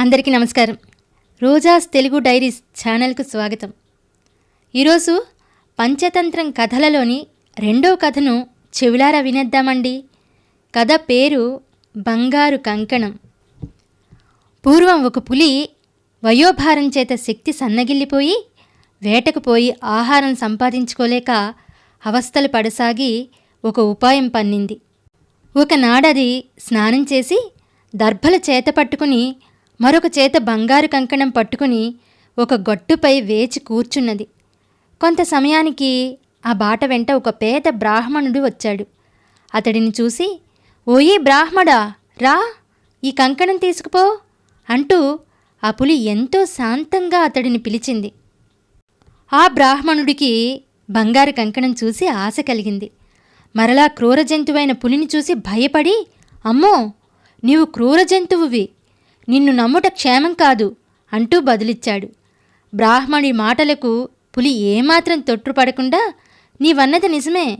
అందరికీ నమస్కారం. రోజాస్ తెలుగు డైరీస్ ఛానల్కు స్వాగతం. ఈరోజు పంచతంత్రం కథలలోని రెండో కథను చెవిలారా వినేద్దామండి. కథ పేరు బంగారు కంకణం. పూర్వం ఒక పులి వయోభారం చేత శక్తి సన్నగిల్లిపోయి వేటకు పోయి ఆహారం సంపాదించుకోలేక అవస్థలు పడసాగి ఒక ఉపాయం పన్నింది. ఒకనాడది స్నానం చేసి దర్భల చేత పట్టుకుని మరొక చేత బంగారు కంకణం పట్టుకుని ఒక గట్టుపై వేచి కూర్చున్నది. కొంత సమయానికి ఆ బాట వెంట ఒక పేద బ్రాహ్మణుడు వచ్చాడు. అతడిని చూసి ఓయే బ్రాహ్మడా రా ఈ కంకణం తీసుకుపో అంటూ ఆ పులి ఎంతో శాంతంగా అతడిని పిలిచింది. ఆ బ్రాహ్మణుడికి బంగారు కంకణం చూసి ఆశ కలిగింది. మరలా క్రూర జంతువైన పులిని చూసి భయపడి అమ్మో నీవు క్రూర జంతువువి నిన్ను నమ్ముట క్షేమం కాదు అంటూ బదులిచ్చాడు. బ్రాహ్మణుడి మాటలకు పులి ఏమాత్రం తొట్టుపడకుండా నీవన్నది నిజమే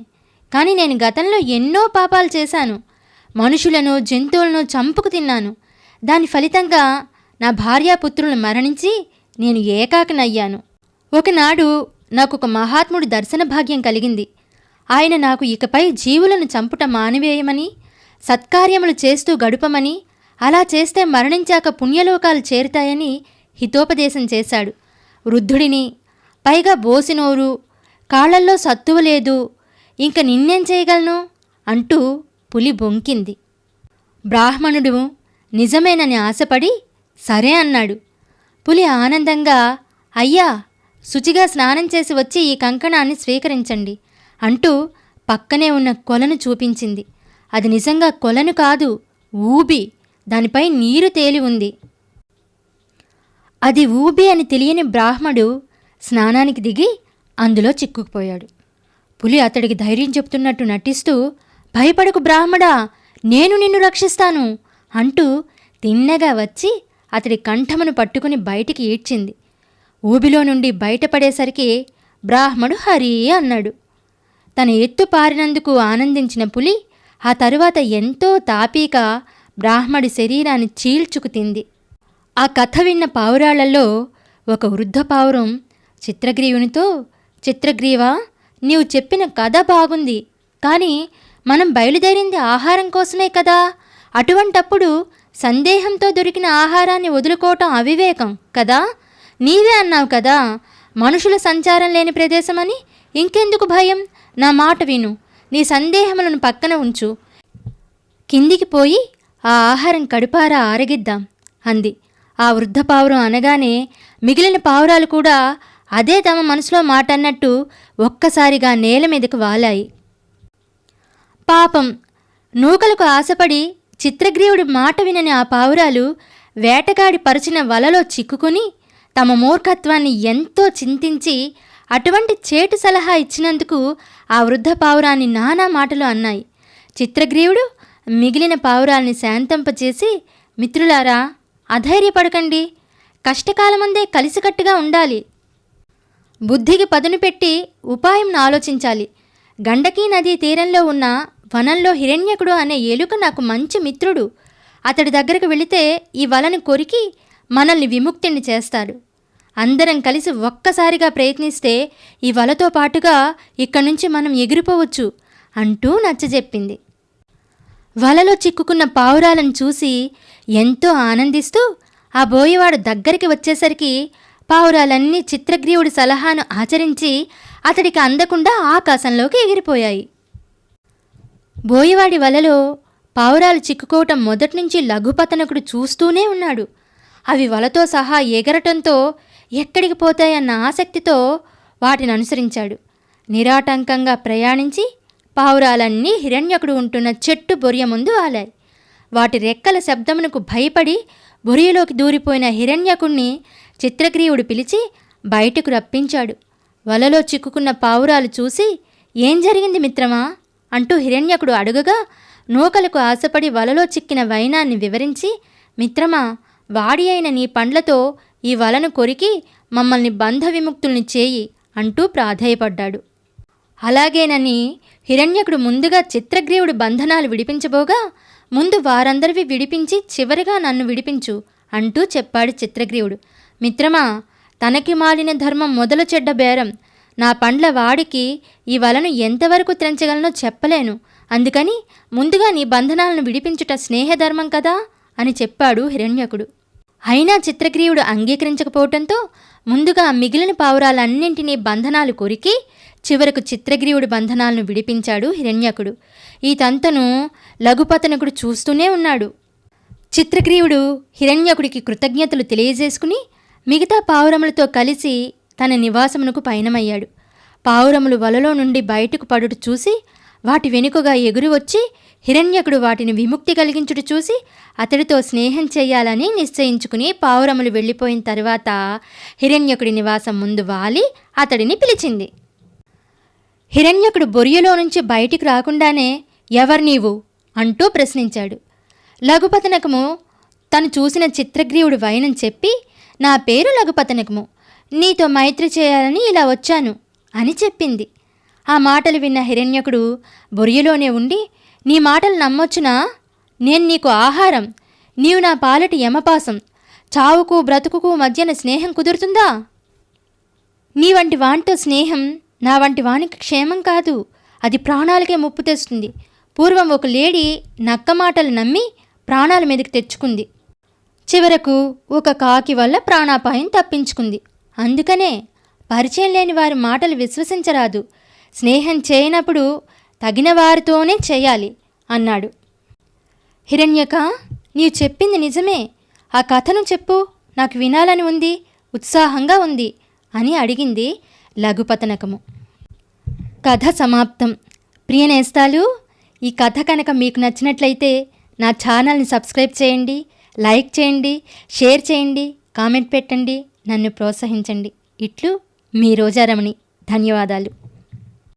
కానీ నేను గతంలో ఎన్నో పాపాలు చేశాను. మనుషులను జంతువులను చంపుకు తిన్నాను. దాని ఫలితంగా నా భార్యాపుత్రులను మరణించి నేను ఏకాకనయ్యాను. ఒకనాడు నాకు ఒక మహాత్ముడి దర్శన భాగ్యం కలిగింది. ఆయన నాకు ఇకపై జీవులను చంపుట మానివేయమని సత్కార్యములు చేస్తూ గడుపమని అలా చేస్తే మరణించాక పుణ్యలోకాలు చేరుతాయని హితోపదేశం చేశాడు. వృద్ధుడిని పైగా బోసినోరు కాళ్ళల్లో సత్తువ లేదు ఇంక నిన్నేం చేయగలను? అంటూ పులి బొంకింది. బ్రాహ్మణుడు నిజమేనని ఆశపడి సరే అన్నాడు. పులి ఆనందంగా అయ్యా శుచిగా స్నానం చేసి వచ్చి ఈ కంకణాన్ని స్వీకరించండి అంటూ పక్కనే ఉన్న కొలను చూపించింది. అది నిజంగా కొలను కాదు ఊబి. దానిపై నీరు తేలి ఉంది. అది ఊబి అని తెలియని బ్రాహ్మడు స్నానానికి దిగి అందులో చిక్కుకుపోయాడు. పులి అతడికి ధైర్యం చెప్తున్నట్టు నటిస్తూ భయపడకు బ్రాహ్మడా నేను నిన్ను రక్షిస్తాను అంటూ తిన్నగా వచ్చి అతడి కంఠమును పట్టుకుని బయటికి ఈడ్చింది. ఊబిలో నుండి బయటపడేసరికి బ్రాహ్మడు హరి అన్నాడు. తన ఎత్తు పారినందుకు ఆనందించిన పులి ఆ తరువాత ఎంతో తాపీక బ్రాహ్మడి శరీరాన్ని చీల్చుకు తింది. ఆ కథ విన్న పావురాళ్ళలో ఒక వృద్ధ పావురం చిత్రగ్రీవునితో చిత్రగ్రీవ నీవు చెప్పిన కథ బాగుంది కానీ మనం బయలుదేరింది ఆహారం కోసమే కదా. అటువంటప్పుడు సందేహంతో దొరికిన ఆహారాన్ని వదులుకోవటం అవివేకం కదా. నీవే అన్నావు కదా మనుషుల సంచారం లేని ప్రదేశమని. ఇంకెందుకు భయం? నా మాట విను. నీ సందేహములను పక్కన ఉంచు. కిందికి పోయి ఆ ఆహారం కడుపారా ఆరగిద్దాం అంది. ఆ వృద్ధ పావురం అనగానే మిగిలిన పావురాలు కూడా అదే తమ మనసులో మాట అన్నట్టు ఒక్కసారిగా నేల మీదకు వాలాయి. పాపం నూకలకు ఆశపడి చిత్రగ్రీవుడి మాట వినని ఆ పావురాలు వేటగాడి పరిచిన వలలో చిక్కుకుని తమ మూర్ఖత్వాన్ని ఎంతో చింతించి అటువంటి చేటు సలహా ఇచ్చినందుకు ఆ వృద్ధ పావురాన్ని నానా మాటలు అన్నాయి. చిత్రగ్రీవుడు మిగిలిన పావురాల్ని శాంతంపచేసి మిత్రులారా అధైర్యపడకండి. కష్టకాలమందే కలిసికట్టుగా ఉండాలి. బుద్ధికి పదును పెట్టి ఉపాయంను ఆలోచించాలి. గండకీ నదీ తీరంలో ఉన్న వనంలో హిరణ్యకుడు అనే ఏలుక నాకు మంచి మిత్రుడు. అతడి దగ్గరకు వెళితే ఈ వలను కొరికి మనల్ని విముక్తిని చేస్తాడు. అందరం కలిసి ఒక్కసారిగా ప్రయత్నిస్తే ఈ వలతో పాటుగా ఇక్కడి నుంచి మనం ఎగిరిపోవచ్చు అంటూ నచ్చజెప్పింది. వలలో చిక్కుకున్న పావురాలను చూసి ఎంతో ఆనందిస్తూ ఆ బోయవాడు దగ్గరికి వచ్చేసరికి పావురాలన్నీ చిత్రగ్రీవుడి సలహాను ఆచరించి అతడికి అందకుండా ఆకాశంలోకి ఎగిరిపోయాయి. బోయవాడి వలలో పావురాలు చిక్కుకోవటం మొదట్నుంచి లఘుపతనకుడు చూస్తూనే ఉన్నాడు. అవి వలతో సహా ఎగరటంతో ఎక్కడికి పోతాయన్న ఆసక్తితో వాటిని అనుసరించాడు. నిరాటంకంగా ప్రయాణించి పావురాలన్నీ హిరణ్యకుడు ఉంటున్న చెట్టు బొరియ ముందు వాలాయి వాటి రెక్కల శబ్దమునకు భయపడి బొరియలోకి దూరిపోయిన హిరణ్యకుణ్ణి చిత్రగ్రీవుడు పిలిచి బయటకు రప్పించాడు. వలలో చిక్కుకున్న పావురాలు చూసి ఏం జరిగింది మిత్రమా? అంటూ హిరణ్యకుడు అడుగగా నూకలకు ఆశపడి వలలో చిక్కిన వైనాన్ని వివరించి మిత్రమా వాడి అయిన నీ పండ్లతో ఈ వలను కొరికి మమ్మల్ని బంధ విముక్తుల్ని చేయి అంటూ ప్రాధేయపడ్డాడు. అలాగేనని హిరణ్యకుడు ముందుగా చిత్రగ్రీవుడి బంధనాలు విడిపించబోగా ముందు వారందరివి విడిపించి చివరిగా నన్ను విడిపించు అంటూ చెప్పాడు చిత్రగ్రీవుడు. మిత్రమా తనకి మాలిన ధర్మం మొదలు చెడ్డ బేరం. నా పండ్ల వాడికి ఈ వలను ఎంతవరకు త్రెంచగలనో చెప్పలేను. అందుకని ముందుగా నీ బంధనాలను విడిపించుట స్నేహధర్మం కదా అని చెప్పాడు హిరణ్యకుడు. అయినా చిత్రగ్రీవుడు అంగీకరించకపోవటంతో ముందుగా మిగిలిన పావురాలన్నింటినీ బంధనాలు కొరికి చివరకు చిత్రగ్రీవుడి బంధనాలను విడిపించాడు హిరణ్యకుడు. ఈ తంతను లఘుపతనకుడు చూస్తూనే ఉన్నాడు. చిత్రగ్రీవుడు హిరణ్యకుడికి కృతజ్ఞతలు తెలియజేసుకుని మిగతా పావురములతో కలిసి తన నివాసమునకు పయనమయ్యాడు. పావురములు వలలో నుండి బయటకు పడుట చూసి వాటి వెనుకగా ఎగురు వచ్చి హిరణ్యకుడు వాటిని విముక్తి కలిగించుడు చూసి అతడితో స్నేహం చేయాలని నిశ్చయించుకుని పావురములు వెళ్ళిపోయిన తర్వాత హిరణ్యకుడి నివాసం ముందు వాలి అతడిని పిలిచింది. హిరణ్యకుడు బొరియలో నుంచి బయటికి రాకుండానే ఎవరు నీవు? అంటూ ప్రశ్నించాడు. లఘుపతనకము తను చూసిన చిత్రగ్రీవుడు వైనం చెప్పి నా పేరు లఘుపతనకము నీతో మైత్రి చేయాలని ఇలా వచ్చాను అని చెప్పింది. ఆ మాటలు విన్న హిరణ్యకుడు బొరియలోనే ఉండి నీ మాటలు నమ్మొచ్చునా? నేను నీకు ఆహారం నీవు నా పాలటి యమపాసం. చావుకు బ్రతుకుకు మధ్యన స్నేహం కుదురుతుందా? నీ వంటి వానితో స్నేహం నా వంటి వానికి క్షేమం కాదు. అది ప్రాణాలకే ముప్పు తెస్తుంది. పూర్వం ఒక లేడీ నక్క మాటలు నమ్మి ప్రాణాల మీదకి తెచ్చుకుంది. చివరకు ఒక కాకి వల్ల ప్రాణాపాయం తప్పించుకుంది. అందుకనే పరిచయం లేని వారి మాటలు విశ్వసించరాదు. స్నేహం చేయనప్పుడు తగిన వారితోనే చేయాలి అన్నాడు. హిరణ్యక నీవు చెప్పింది నిజమే. ఆ కథను చెప్పు. నాకు వినాలని ఉంది. ఉత్సాహంగా ఉంది అని అడిగింది లఘుపతనకము. కథ సమాప్తం. ప్రియ నేస్తాలు ఈ కథ కనుక మీకు నచ్చినట్లయితే నా ఛానల్ని సబ్స్క్రైబ్ చేయండి లైక్ చేయండి షేర్ చేయండి కామెంట్ పెట్టండి నన్ను ప్రోత్సహించండి. ఇట్లు మీ రోజారమణి. ధన్యవాదాలు.